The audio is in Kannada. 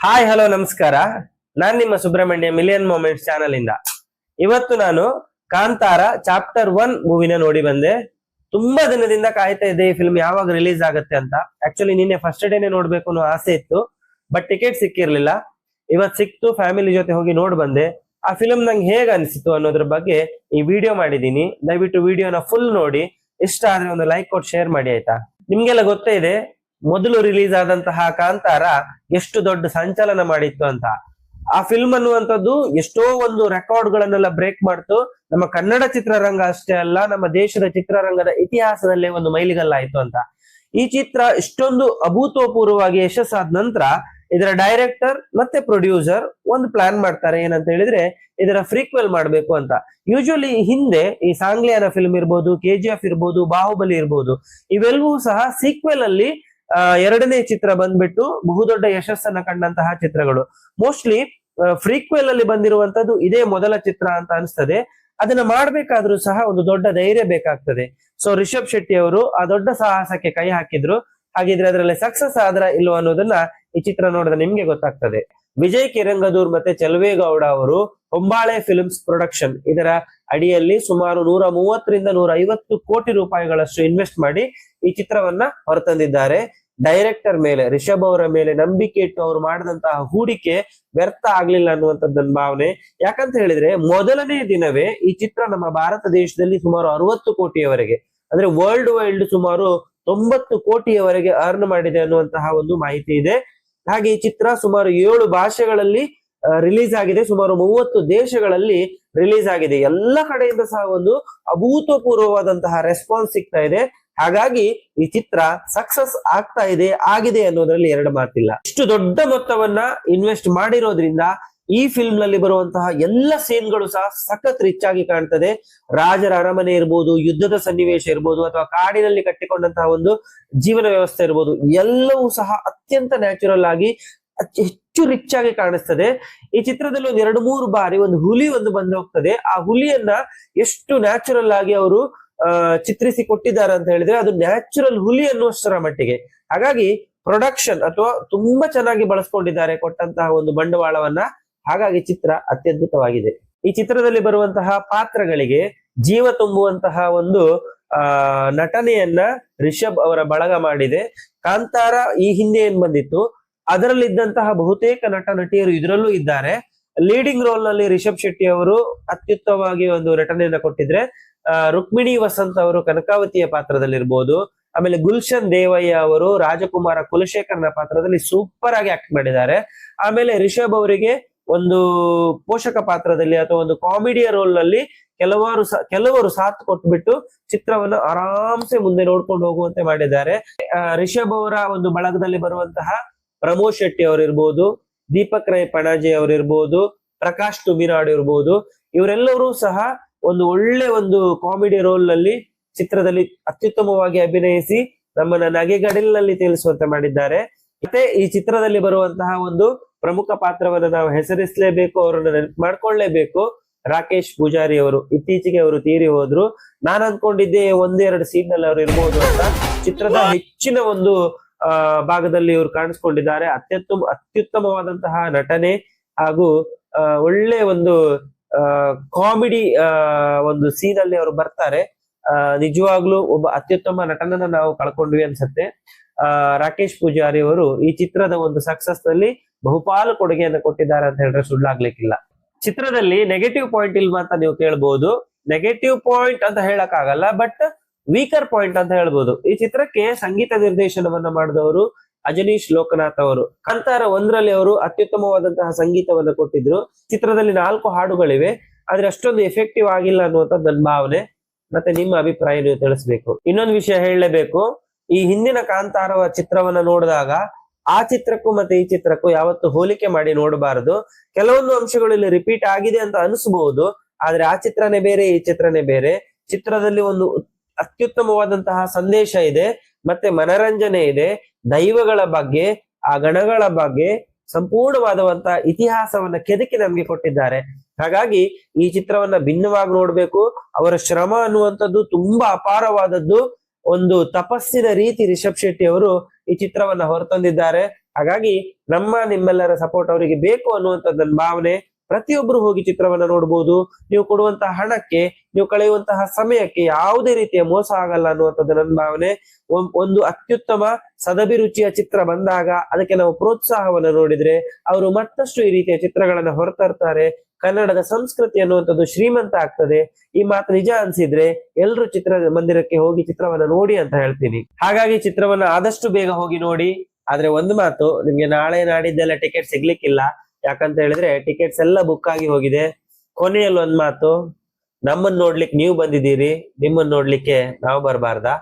ಹಾಯ್ ಹಲೋ ನಮಸ್ಕಾರ. ನಾನ್ ನಿಮ್ಮ ಸುಬ್ರಹ್ಮಣ್ಯ ಮಿಲಿಯನ್ ಮೂಮೆಂಟ್ಸ್ ಚಾನಲ್ ಇಂದ. ಇವತ್ತು ನಾನು ಕಾಂತಾರ ಚಾಪ್ಟರ್ ಒನ್ ಮೂವಿನ ನೋಡಿ ಬಂದೆ. ತುಂಬಾ ದಿನದಿಂದ ಕಾಯ್ತಾ ಇದ್ದೆ ಈ ಫಿಲ್ಮ್ ಯಾವಾಗ ರಿಲೀಸ್ ಆಗುತ್ತೆ ಅಂತ. ಆಕ್ಚುಲಿ ನಿನ್ನೆ ಫಸ್ಟ್ ಡೇನೆ ನೋಡ್ಬೇಕು ಅನ್ನೋ ಆಸೆ ಇತ್ತು ಬಟ್ ಟಿಕೆಟ್ ಸಿಕ್ಕಿರ್ಲಿಲ್ಲ. ಇವತ್ ಸಿಕ್ತು ಫ್ಯಾಮಿಲಿ ಜೊತೆ ಹೋಗಿ ನೋಡ್ ಬಂದೆ. ಆ ಫಿಲ್ಮ್ ನಂಗೆ ಹೇಗ್ ಅನಿಸಿತು ಅನ್ನೋದ್ರ ಬಗ್ಗೆ ಈ ವಿಡಿಯೋ ಮಾಡಿದೀನಿ ದಯವಿಟ್ಟು ವಿಡಿಯೋನ ಫುಲ್ ನೋಡಿ. ಇಷ್ಟ ಆದ್ರೆ ಒಂದು ಲೈಕ್ ಕೊಟ್ಟು ಶೇರ್ ಮಾಡಿ ಆಯ್ತಾ? ನಿಮ್ಗೆಲ್ಲ ಗೊತ್ತೇ ಇದೆ ಮೊದಲು ರಿಲೀಸ್ ಆದಂತಹ ಕಾಂತಾರ ಎಷ್ಟು ದೊಡ್ಡ ಸಂಚಲನ ಮಾಡಿತ್ತು ಅಂತ. ಆ ಫಿಲ್ಮ್ ಅನ್ನುವಂಥದ್ದು ಎಷ್ಟೋ ಒಂದು ರೆಕಾರ್ಡ್ ಗಳನ್ನೆಲ್ಲ ಬ್ರೇಕ್ ಮಾಡ್ತು. ನಮ್ಮ ಕನ್ನಡ ಚಿತ್ರರಂಗ ಅಷ್ಟೇ ಅಲ್ಲ, ನಮ್ಮ ದೇಶದ ಚಿತ್ರರಂಗದ ಇತಿಹಾಸದಲ್ಲೇ ಒಂದು ಮೈಲಿಗಲ್ಲಾಯ್ತು ಅಂತ. ಈ ಚಿತ್ರ ಇಷ್ಟೊಂದು ಅಭೂತಪೂರ್ವವಾಗಿ ಯಶಸ್ಸಾದ ನಂತರ ಇದರ ಡೈರೆಕ್ಟರ್ ಮತ್ತೆ ಪ್ರೊಡ್ಯೂಸರ್ ಒಂದು ಪ್ಲಾನ್ ಮಾಡ್ತಾರೆ. ಏನಂತ ಹೇಳಿದ್ರೆ ಇದರ ಫ್ರೀಕ್ವೆಲ್ ಮಾಡಬೇಕು ಅಂತ. ಯೂಶುವಲಿ ಹಿಂದೆ ಈ ಸಾಂಗ್ಲಿಯಾನ ಫಿಲ್ಮ್ ಇರ್ಬೋದು ಕೆ ಜಿ ಎಫ್ ಇರ್ಬೋದು ಬಾಹುಬಲಿ ಇರ್ಬೋದು, ಇವೆಲ್ಲವೂ ಸಹ ಸೀಕ್ವೆಲ್ ಅಲ್ಲಿ ಎರಡನೇ ಚಿತ್ರ ಬಂದ್ಬಿಟ್ಟು ಬಹುದೊಡ್ಡ ಯಶಸ್ಸನ್ನ ಕಂಡಂತಹ ಚಿತ್ರಗಳು. ಮೋಸ್ಟ್ಲಿ ಫ್ರೀಕ್ವೆಲ್ ಅಲ್ಲಿ ಬಂದಿರುವಂತದ್ದು ಇದೇ ಮೊದಲ ಚಿತ್ರ ಅಂತ ಅನಿಸ್ತದೆ. ಅದನ್ನ ಮಾಡ್ಬೇಕಾದ್ರೂ ಸಹ ಒಂದು ದೊಡ್ಡ ಧೈರ್ಯ ಬೇಕಾಗ್ತದೆ. ಸೊ ರಿಷಬ್ ಶೆಟ್ಟಿ ಅವರು ಆ ದೊಡ್ಡ ಸಾಹಸಕ್ಕೆ ಕೈ ಹಾಕಿದ್ರು. ಹಾಗಿದ್ರೆ ಅದರಲ್ಲಿ ಸಕ್ಸಸ್ ಆದ್ರ ಇಲ್ವೋ ಅನ್ನೋದನ್ನ ಈ ಚಿತ್ರ ನೋಡಿದ್ರೆ ನಿಮ್ಗೆ ಗೊತ್ತಾಗ್ತದೆ. ವಿಜಯ್ ಕಿರಂಗದೂರ್ ಮತ್ತೆ ಚಲುವೇಗೌಡ ಅವರು ಹೊಂಬಾಳೆ ಫಿಲ್ಮ್ಸ್ ಪ್ರೊಡಕ್ಷನ್ ಇದರ ಅಡಿಯಲ್ಲಿ ಸುಮಾರು ನೂರ ಮೂವತ್ತರಿಂದ ನೂರ ಐವತ್ತು ಕೋಟಿ ರೂಪಾಯಿಗಳಷ್ಟು ಇನ್ವೆಸ್ಟ್ ಮಾಡಿ ಈ ಚಿತ್ರವನ್ನ ಹೊರತಂದಿದ್ದಾರೆ. ಡೈರೆಕ್ಟರ್ ಮೇಲೆ, ರಿಷಬ್ ಅವರ ಮೇಲೆ ನಂಬಿಕೆ ಇಟ್ಟು ಅವರು ಮಾಡಿದಂತಹ ಹೂಡಿಕೆ ವ್ಯರ್ಥ ಆಗ್ಲಿಲ್ಲ ಅನ್ನುವಂಥದ್ದು ನನ್ನ ಭಾವನೆ. ಯಾಕಂತ ಹೇಳಿದ್ರೆ, ಮೊದಲನೇ ದಿನವೇ ಈ ಚಿತ್ರ ನಮ್ಮ ಭಾರತ ದೇಶದಲ್ಲಿ ಸುಮಾರು ಅರವತ್ತು ಕೋಟಿಯವರೆಗೆ, ಅಂದ್ರೆ ವರ್ಲ್ಡ್ ವೈಲ್ಡ್ ಸುಮಾರು ತೊಂಬತ್ತು ಕೋಟಿಯವರೆಗೆ ಅರ್ನ್ ಮಾಡಿದೆ ಅನ್ನುವಂತಹ ಒಂದು ಮಾಹಿತಿ ಇದೆ. ಹಾಗೆ ಈ ಚಿತ್ರ ಸುಮಾರು ಏಳು ಭಾಷೆಗಳಲ್ಲಿ ರಿಲೀಸ್ ಆಗಿದೆ. ಸುಮಾರು ಮೂವತ್ತು ದೇಶಗಳಲ್ಲಿ ರಿಲೀಸ್ ಆಗಿದೆ. ಎಲ್ಲ ಕಡೆಯಿಂದ ಸಹ ಒಂದು ಅಭೂತಪೂರ್ವವಾದಂತಹ ರೆಸ್ಪಾನ್ಸ್ ಸಿಗ್ತಾ ಇದೆ. ಹಾಗಾಗಿ ಈ ಚಿತ್ರ ಸಕ್ಸಸ್ ಆಗ್ತಾ ಇದೆ, ಆಗಿದೆ ಅನ್ನೋದ್ರಲ್ಲಿ ಎರಡು ಮಾತಿಲ್ಲ. ಇಷ್ಟು ದೊಡ್ಡ ಮೊತ್ತವನ್ನ ಇನ್ವೆಸ್ಟ್ ಮಾಡಿರೋದ್ರಿಂದ ಈ ಫಿಲ್ಮ್ನಲ್ಲಿ ಬರುವಂತಹ ಎಲ್ಲ ಸೀನ್ಗಳು ಸಹ ಸಖತ್ ರಿಚ್ ಆಗಿ ಕಾಣ್ತದೆ. ರಾಜರ ಅರಮನೆ ಇರ್ಬೋದು, ಯುದ್ಧದ ಸನ್ನಿವೇಶ ಇರ್ಬೋದು, ಅಥವಾ ಕಾಡಿನಲ್ಲಿ ಕಟ್ಟಿಕೊಂಡಂತಹ ಒಂದು ಜೀವನ ವ್ಯವಸ್ಥೆ ಇರ್ಬೋದು, ಎಲ್ಲವೂ ಸಹ ಅತ್ಯಂತ ನ್ಯಾಚುರಲ್ ಆಗಿ ಹೆಚ್ಚು ರಿಚ್ ಆಗಿ ಕಾಣಿಸ್ತದೆ. ಈ ಚಿತ್ರದಲ್ಲಿ ಒಂದು ಎರಡು ಮೂರು ಬಾರಿ ಒಂದು ಹುಲಿ ಒಂದು ಬಂದು ಹೋಗ್ತದೆ. ಆ ಹುಲಿಯನ್ನ ಎಷ್ಟು ನ್ಯಾಚುರಲ್ ಆಗಿ ಅವರು ಚಿತ್ರಿಸಿ ಕೊಟ್ಟಿದ್ದಾರೆ ಅಂತ ಹೇಳಿದ್ರೆ ಅದು ನ್ಯಾಚುರಲ್ ಹುಲಿ ಅನ್ನುವಷ್ಟರ ಮಟ್ಟಿಗೆ. ಹಾಗಾಗಿ ಪ್ರೊಡಕ್ಷನ್ ಅಥವಾ ತುಂಬಾ ಚೆನ್ನಾಗಿ ಬಳಸ್ಕೊಂಡಿದ್ದಾರೆ ಕೊಟ್ಟಂತಹ ಒಂದು ಬಂಡವಾಳವನ್ನ ಹಾಗಾಗಿ ಚಿತ್ರ ಅತ್ಯದ್ಭುತವಾಗಿದೆ. ಈ ಚಿತ್ರದಲ್ಲಿ ಬರುವಂತಹ ಪಾತ್ರಗಳಿಗೆ ಜೀವ ತುಂಬುವಂತಹ ಒಂದು, ಆ, ನಟನೆಯನ್ನ ರಿಷಬ್ ಅವರ ಬಳಗ ಮಾಡಿದೆ. ಕಾಂತಾರ ಈ ಹಿಂದೆ ಏನ್ ಬಂದಿತ್ತು? ಅದರಲ್ಲಿದ್ದಂತಹ ಬಹುತೇಕ ನಟ ನಟಿಯರು ಇದರಲ್ಲೂ ಇದ್ದಾರೆ. ಲೀಡಿಂಗ್ ರೋಲ್ನಲ್ಲಿ ರಿಷಬ್ ಶೆಟ್ಟಿ ಅವರು ಅತ್ಯುತ್ತಮವಾಗಿ ಒಂದು ನಟನೆಯನ್ನ ಕೊಟ್ಟಿದ್ರೆ ರುಕ್ಮಿಣಿ ವಸಂತ್ ಅವರು ಕನಕಾವತಿಯ ಪಾತ್ರದಲ್ಲಿರ್ಬೋದು. ಆಮೇಲೆ ಗುಲ್ಶನ್ ದೇವಯ್ಯ ಅವರು ರಾಜಕುಮಾರ ಕುಲಶೇಖರನ ಪಾತ್ರದಲ್ಲಿ ಸೂಪರ್ ಆಗಿ ಆಕ್ಟ್ ಮಾಡಿದ್ದಾರೆ. ಆಮೇಲೆ ರಿಷಬ್ ಅವರಿಗೆ ಒಂದು ಪೋಷಕ ಪಾತ್ರದಲ್ಲಿ ಅಥವಾ ಒಂದು ಕಾಮಿಡಿಯ ರೋಲ್ನಲ್ಲಿ ಕೆಲವಾರು ಕೆಲವರು ಸಾಥ್ ಕೊಟ್ಬಿಟ್ಟು ಚಿತ್ರವನ್ನು ಆರಾಮ್ಸೆ ಮುಂದೆ ನೋಡ್ಕೊಂಡು ಹೋಗುವಂತೆ ಮಾಡಿದ್ದಾರೆ. ರಿಷಬ್ ಅವರ ಒಂದು ಬಳಗದಲ್ಲಿ ಬರುವಂತಹ ಪ್ರಮೋದ್ ಶೆಟ್ಟಿ ಅವರಿರ್ಬೋದು ದೀಪಕ್ ರೈ ಪಣಾಜೆ ಅವರಿರ್ಬೋದು ಪ್ರಕಾಶ್ ತುಮಿನಾಡ್ ಇರ್ಬೋದು ಇವರೆಲ್ಲರೂ ಸಹ ಒಂದು ಒಳ್ಳೆ ಒಂದು ಕಾಮಿಡಿ ರೋಲ್ನಲ್ಲಿ ಚಿತ್ರದಲ್ಲಿ ಅತ್ಯುತ್ತಮವಾಗಿ ಅಭಿನಯಿಸಿ ನಮ್ಮನ್ನ ನಗೆಗಡಲಿನಲ್ಲಿ ತೇಲಿಸುವಂತೆ ಮಾಡಿದ್ದಾರೆ. ಮತ್ತೆ ಈ ಚಿತ್ರದಲ್ಲಿ ಬರುವಂತಹ ಒಂದು ಪ್ರಮುಖ ಪಾತ್ರವನ್ನು ನಾವು ಹೆಸರಿಸಲೇಬೇಕು ಅವರನ್ನು ನೆನಪು ಮಾಡ್ಕೊಳ್ಳೇಬೇಕು. ರಾಕೇಶ್ ಪೂಜಾರಿ ಅವರು ಇತ್ತೀಚೆಗೆ ಅವರು ತೀರಿ ಹೋದ್ರು. ನಾನು ಅನ್ಕೊಂಡಿದ್ದೆ ಒಂದೆರಡು ಸೀನ್ನಲ್ಲಿ ಅವರು ಇರ್ಬೋದು ಅಂತ. ಚಿತ್ರದ ಹೆಚ್ಚಿನ ಒಂದು ಭಾಗದಲ್ಲಿ ಇವರು ಕಾಣಿಸ್ಕೊಂಡಿದ್ದಾರೆ. ಅತ್ಯುತ್ತಮ, ಅತ್ಯುತ್ತಮವಾದಂತಹ ನಟನೆ ಹಾಗೂ ಒಳ್ಳೆ ಒಂದು ಕಾಮಿಡಿ ಒಂದು ಸೀನ್ ಅಲ್ಲಿ ಅವರು ಬರ್ತಾರೆ. ನಿಜವಾಗ್ಲೂ ಒಬ್ಬ ಅತ್ಯುತ್ತಮ ನಟನನ್ನ ನಾವು ಕಳ್ಕೊಂಡ್ವಿ ಅನ್ಸತ್ತೆ. ರಾಕೇಶ್ ಪೂಜಾರಿ ಅವರು ಈ ಚಿತ್ರದ ಒಂದು ಸಕ್ಸಸ್ನಲ್ಲಿ ಬಹುಪಾಲು ಕೊಡುಗೆಯನ್ನು ಕೊಟ್ಟಿದ್ದಾರೆ ಅಂತ ಹೇಳಿದ್ರೆ ಸುಳ್ಳಾಗ್ಲಿಕ್ಕಿಲ್ಲ ಚಿತ್ರದಲ್ಲಿ ನೆಗೆಟಿವ್ ಪಾಯಿಂಟ್ ಇಲ್ವಾ ಅಂತ ನೀವು ಕೇಳ್ಬಹುದು ನೆಗೆಟಿವ್ ಪಾಯಿಂಟ್ ಅಂತ ಹೇಳಕ್ ಆಗಲ್ಲ ಬಟ್ ವೀಕರ್ ಪಾಯಿಂಟ್ ಅಂತ ಹೇಳ್ಬೋದು. ಈ ಚಿತ್ರಕ್ಕೆ ಸಂಗೀತ ನಿರ್ದೇಶನವನ್ನ ಮಾಡಿದವರು ಅಜನೀಶ್ ಲೋಕನಾಥ್ ಅವರು. ಕಾಂತಾರ ಒಂದರಲ್ಲಿ ಅವರು ಅತ್ಯುತ್ತಮವಾದಂತಹ ಸಂಗೀತವನ್ನು ಕೊಟ್ಟಿದ್ರು. ಚಿತ್ರದಲ್ಲಿ ನಾಲ್ಕು ಹಾಡುಗಳಿವೆ. ಆದ್ರೆ ಅಷ್ಟೊಂದು ಎಫೆಕ್ಟಿವ್ ಆಗಿಲ್ಲ ಅನ್ನುವಂಥದ್ದು ನನ್ನ ಭಾವನೆ. ಮತ್ತೆ ನಿಮ್ಮ ಅಭಿಪ್ರಾಯ ನೀವು ತಿಳಿಸ್ಬೇಕು. ಇನ್ನೊಂದು ವಿಷಯ ಹೇಳಲೇಬೇಕು. ಈ ಹಿಂದಿನ ಕಾಂತಾರವ ಚಿತ್ರವನ್ನ ನೋಡಿದಾಗ ಆ ಚಿತ್ರಕ್ಕೂ ಮತ್ತೆ ಈ ಚಿತ್ರಕ್ಕೂ ಯಾವತ್ತು ಹೋಲಿಕೆ ಮಾಡಿ ನೋಡಬಾರದು. ಕೆಲವೊಂದು ಅಂಶಗಳು ಇಲ್ಲಿ ರಿಪೀಟ್ ಆಗಿದೆ ಅಂತ ಅನಿಸಬಹುದು ಆದ್ರೆ ಆ ಚಿತ್ರನೇ ಬೇರೆ, ಈ ಚಿತ್ರನೇ ಬೇರೆ. ಚಿತ್ರದಲ್ಲಿ ಒಂದು ಅತ್ಯುತ್ತಮವಾದಂತಹ ಸಂದೇಶ ಇದೆ, ಮತ್ತೆ ಮನರಂಜನೆ ಇದೆ. ದೈವಗಳ ಬಗ್ಗೆ, ಆ ಗಣಗಳ ಬಗ್ಗೆ ಸಂಪೂರ್ಣವಾದವಂತಹ ಇತಿಹಾಸವನ್ನ ಕೆದಕಿ ನಮ್ಗೆ ಕೊಟ್ಟಿದ್ದಾರೆ. ಹಾಗಾಗಿ ಈ ಚಿತ್ರವನ್ನ ಭಿನ್ನವಾಗಿ ನೋಡ್ಬೇಕು. ಅವರ ಶ್ರಮ ಅನ್ನುವಂಥದ್ದು ತುಂಬಾ ಅಪಾರವಾದದ್ದು. ಒಂದು ತಪಸ್ಸಿನ ರೀತಿ ರಿಷಬ್ ಶೆಟ್ಟಿ ಅವರು ಈ ಚಿತ್ರವನ್ನ ಹೊರತಂದಿದ್ದಾರೆ. ಹಾಗಾಗಿ ನಮ್ಮ ನಿಮ್ಮೆಲ್ಲರ ಸಪೋರ್ಟ್ ಅವರಿಗೆ ಬೇಕು ಅನ್ನುವಂಥದ್ದು ಭಾವನೆ. ಪ್ರತಿಯೊಬ್ರು ಹೋಗಿ ಚಿತ್ರವನ್ನ ನೋಡಬಹುದು ನೀವು ಕೊಡುವಂತಹ ಹಣಕ್ಕೆ, ನೀವು ಕಳೆಯುವಂತಹ ಸಮಯಕ್ಕೆ ಯಾವುದೇ ರೀತಿಯ ಮೋಸ ಆಗಲ್ಲ ಅನ್ನುವಂಥದ್ದು ನನ್ನ ಭಾವನೆ. ಒಂದು ಅತ್ಯುತ್ತಮ ಸದಭಿರುಚಿಯ ಚಿತ್ರ ಬಂದಾಗ ಅದಕ್ಕೆ ನಾವು ಪ್ರೋತ್ಸಾಹವನ್ನು ನೋಡಿದ್ರೆ ಅವರು ಮತ್ತಷ್ಟು ಈ ರೀತಿಯ ಚಿತ್ರಗಳನ್ನ ಹೊರತರ್ತಾರೆ. ಕನ್ನಡದ ಸಂಸ್ಕೃತಿ ಅನ್ನುವಂಥದ್ದು ಶ್ರೀಮಂತ ಆಗ್ತದೆ. ಈ ಮಾತು ನಿಜ ಅನ್ಸಿದ್ರೆ ಎಲ್ರು ಚಿತ್ರ ಮಂದಿರಕ್ಕೆ ಹೋಗಿ ಚಿತ್ರವನ್ನ ನೋಡಿ ಅಂತ ಹೇಳ್ತೀನಿ. ಹಾಗಾಗಿ ಚಿತ್ರವನ್ನ ಆದಷ್ಟು ಬೇಗ ಹೋಗಿ ನೋಡಿ. ಆದ್ರೆ ಒಂದು ಮಾತು, ನಿಮ್ಗೆ ನಾಳೆ ನಾಡಿದ್ದೆಲ್ಲ ಟಿಕೆಟ್ ಸಿಗ್ಲಿಕ್ಕಿಲ್ಲ. ಯಾಕಂತ ಹೇಳಿದ್ರೆ ಟಿಕೆಟ್ಸ್ ಎಲ್ಲ ಬುಕ್ ಆಗಿ ಹೋಗಿದೆ. ಕೊನೆಯಲ್ಲಿ ಒಂದ್ ಮಾತು ನಮ್ಮನ್ನ ನೋಡ್ಲಿಕ್ಕೆ ನೀವು ಬಂದಿದ್ದೀರಿ ನಿಮ್ಮನ್ನ ನೋಡ್ಲಿಕ್ಕೆ ನಾವು ಬರಬಾರ್ದಾ?